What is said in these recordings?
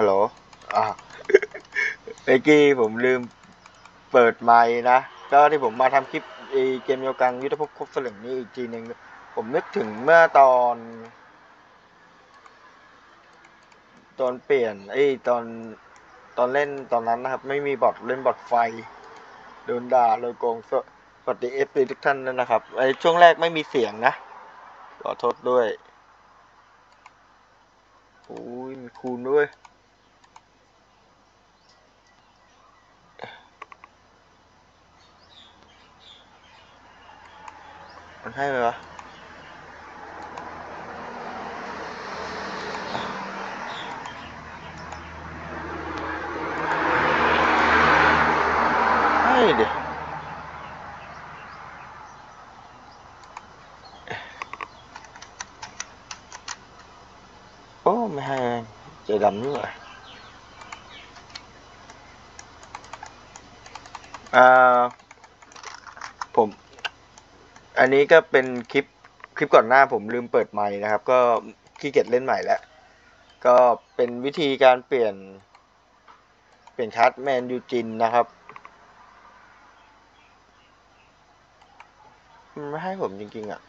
ฮัลโหลอ่าเมื่อกี้ผมลืมเปิดไมค์นะ ก็ที่ผมมาทำคลิปเกมโยกังยุทธภพครบสลึงนี่อีกทีหนึ่งผมนึกถึงเมื่อตอน ตอนเปลี่ยนไอ้ตอนตอนเล่นตอนนั้นนะครับ ไม่มีบอทเล่นบอทไฟโดนด่าโดนโกงสวัสดีเอฟซีทุกท่านนะครับไอ้ช่วงแรกไม่มีเสียงนะขอโทษด้วยโอ้ยมีคูณด้วย มันให้ไหมวะให้ดิโอ้ไม่ให้ใจดำนี่หว่าอ่าผม อันนี้ก็เป็นคลิปคลิปก่อนหน้าผมลืมเปิดไมค์นะครับ ก็ขี้เกียจเล่นใหม่แล้วก็เป็นวิธีการเปลี่ยน เปลี่ยนคัสแมนยูจินนะครับมันไม่ให้ผมจริง ๆ อะ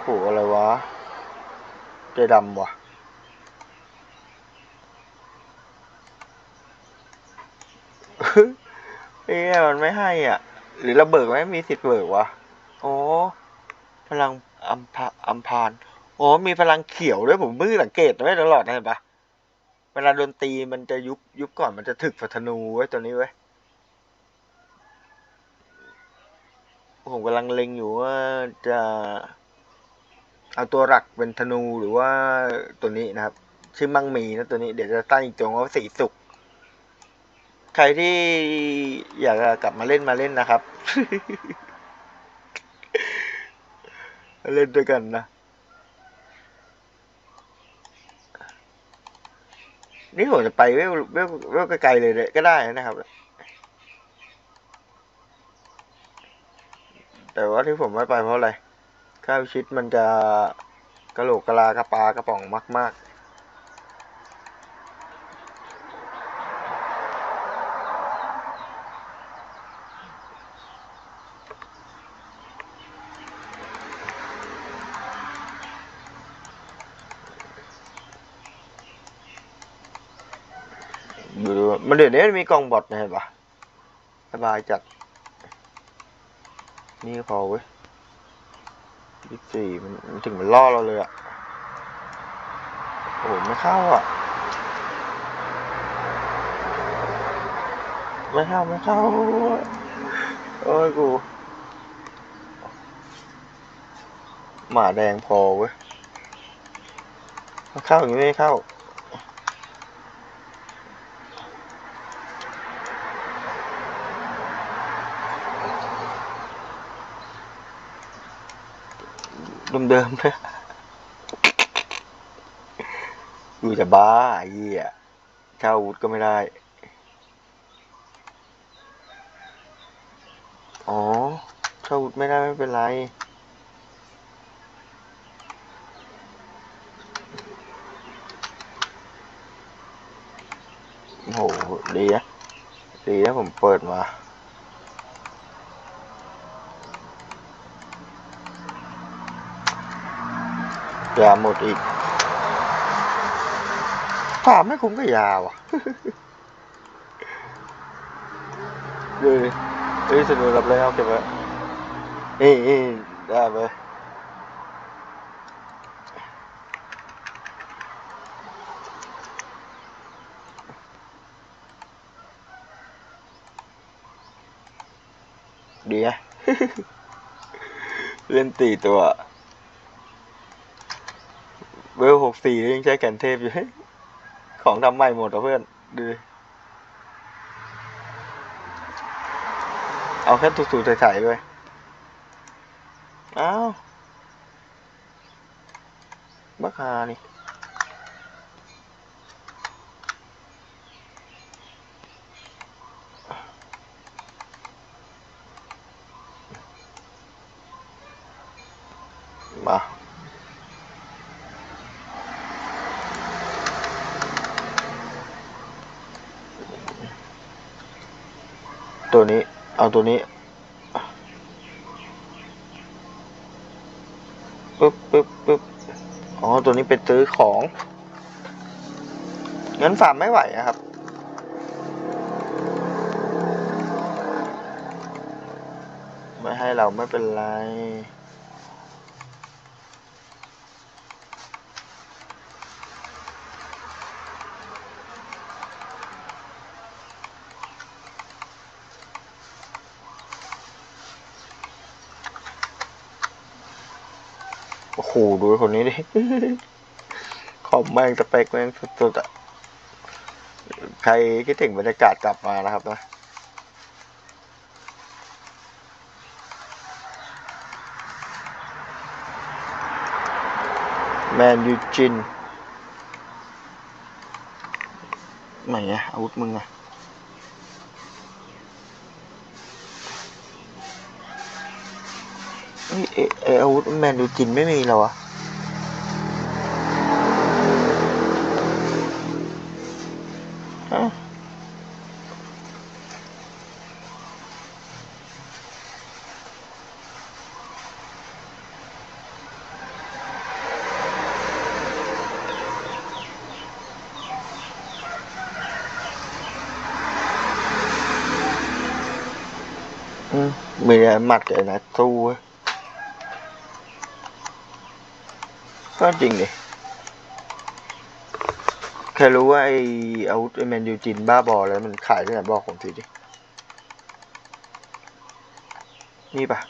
โห อะไรวะใจดำว่ะ เอ้ยมันไม่ให้อะ หรือเราเบิกไหมมีสิทธิ์เบิกวะโอ้พลังอัมพาอัมพานโอ้มีพลังเขียวด้วยผมเพิ่งสังเกตไว้ตลอดนะเห็นปะเวลาโดนตีมันจะยุบยุบก่อนมันจะถึกฝัธนูไว้ตัวนี้ไว้ผมกำลังเล็งอยู่ว่าจะเอาตัวหลักเป็นธนูหรือว่าตัวนี้นะครับ ชื่อมังมีนะตัวนี้เดี๋ยวจะตั้งอีกตัวว่าสีสุก ใครที่อยากกลับมาเล่นมาเล่นนะครับมาเล่นด้วยกันนะ นี่ผมจะไปเวลเวลเวลไกลๆเลยเลยก็ได้นะครับ แต่ว่าที่ผมไม่ไปเพราะอะไรข้าวชิดมันจะกระโหลกกะลากระปากระป๋องมาก ดูมันเดี๋ยวนี้ยมีกล่องบอทนะเห็นปะสบายจัด นี่พอเว้ยยี่สี่มันถึงมันล่อเราเลยอะโอ้โหไม่เข้าอะ ไม่เข้า ไม่เข้า โอ้ยกู หมาแดงพอเว้ยไม่เข้าอย่างนี้ไม่เข้า เดิมๆเลยกูจะบ้าไอ้เหี้ยเช่าอาวุธก็ไม่ได้ อ๋อเช่าอาวุธไม่ได้ไม่เป็นไรโอ้โหดีนะดีนะผมเปิดมา ยาหมดอีกถามไม่คุ้มกับยาว่ะดูดิเฮ้ยสนุกรับแล้วเก็บไว้เอ้ยเอ้ยได้ไปดีอะเล่นตีตัว เวลหกสี่ยังใช้แขนเทพอยู่ ของทำใหม่หมดอะเพื่อน ดูดิเอาแค่ถูๆใส่ๆด้วยอ้าวบักฮานี่มา ตัวนี้ เอาตัวนี้ปึ๊บปึ๊บปึ๊บอ๋อ ตัวนี้เป็นซื้อของ เงินฝากไม่ไหวนะครับ ไม่ให้เราไม่เป็นไร โอ้โหดูคนนี้ดิขอบแม่งสเปคแม่งสุดๆอะใครคิดถึงบรรยากาศกลับมานะครับนะแมนยูจินไหนอะอาวุธมึงอะ เอ้ยเอ้ยเอ้ยอาวุธแมนยูจินไม่มีแล้วอะฮะอืมมีแต่หมัดกับไอ้นะสู้เว้ย ก็จริงดิใครรู้ว่าไออาวุธไอแมนยูจินบ้าบอแล้วมันขายที่ไหนบอกผมทีดิ นี่ปะ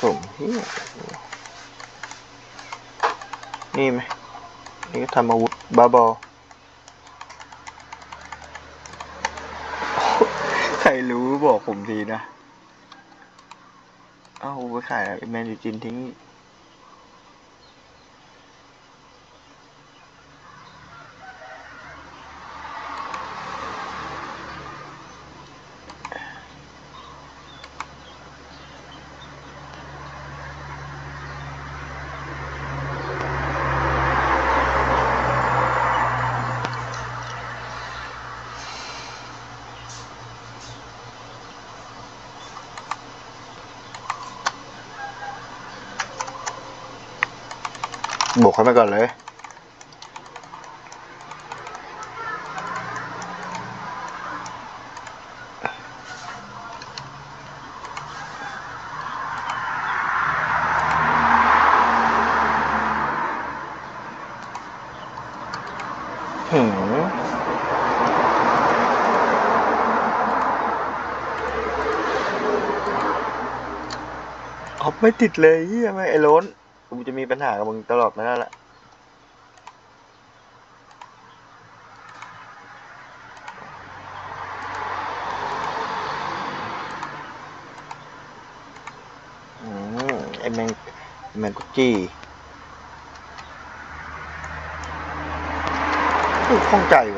ผมเฮียนี่ไหม นี่ก็ทำอาวุธบ้าบอ ใค รรู้บอกผมทีนะ เอ้าไปขายแมนยูจินทิ้ง บวกเข้ามาก่อนเลย หืมออฟไม่ติดเลยเฮียไม่ไอ้ล้น จะมีปัญหากับมึงตลอดมาแล้วแหละอืมไอแมงแมงกุจี้เฮ้ยข้องใจว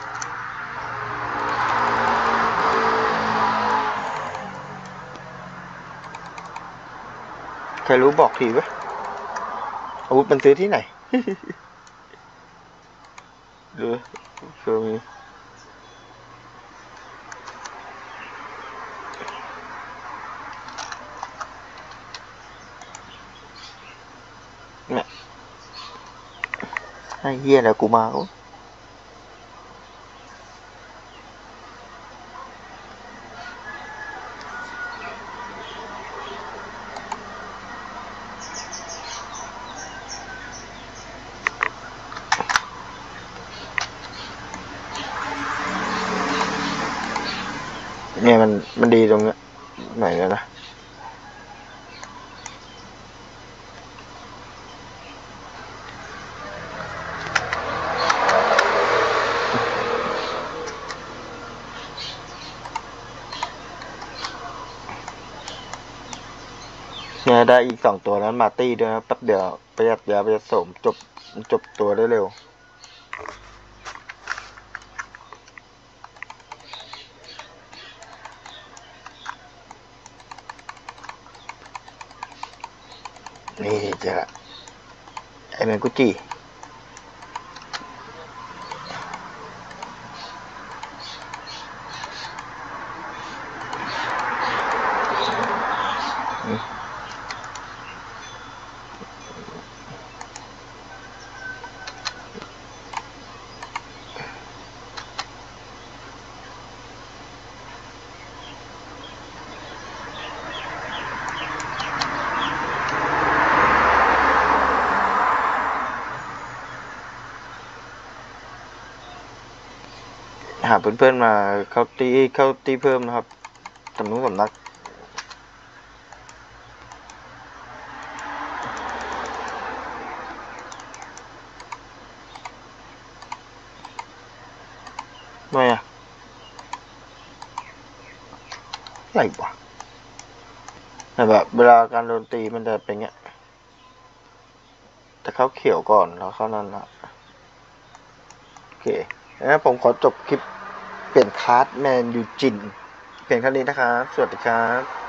ใครรู้บอกทีเว้ยอาวุธมันซื้อที่ไหนดูเชื่อมีเนี่ยไอ้เหี้ยแล้วกูมาโอ้เนี่ย มันมันดีตรงเนี้ยไหนแล้วนะ เนี่ยได้อีกสองตัวนั้นมาตี้ด้วยนะแป๊บเดียวประหยัดยาประหยัดสมจบจบตัวได้เร็วนี่เจะไอแมงกุจิ หาเพื่อนๆมาเข้าตีเข้าตีเพิ่มนะครับสำนุกสำนักไม่อะอะไรวะแต่แบบเวลาการโดนตีมันจะเป็นเงี้ย แต่เขาเขียวก่อนแล้วเขานั่นละโอเคงั้นผมขอจบคลิป เปลี่ยนคาร์ดแมนยูจินเพียงแค่นี้นะครับ สวัสดีครับ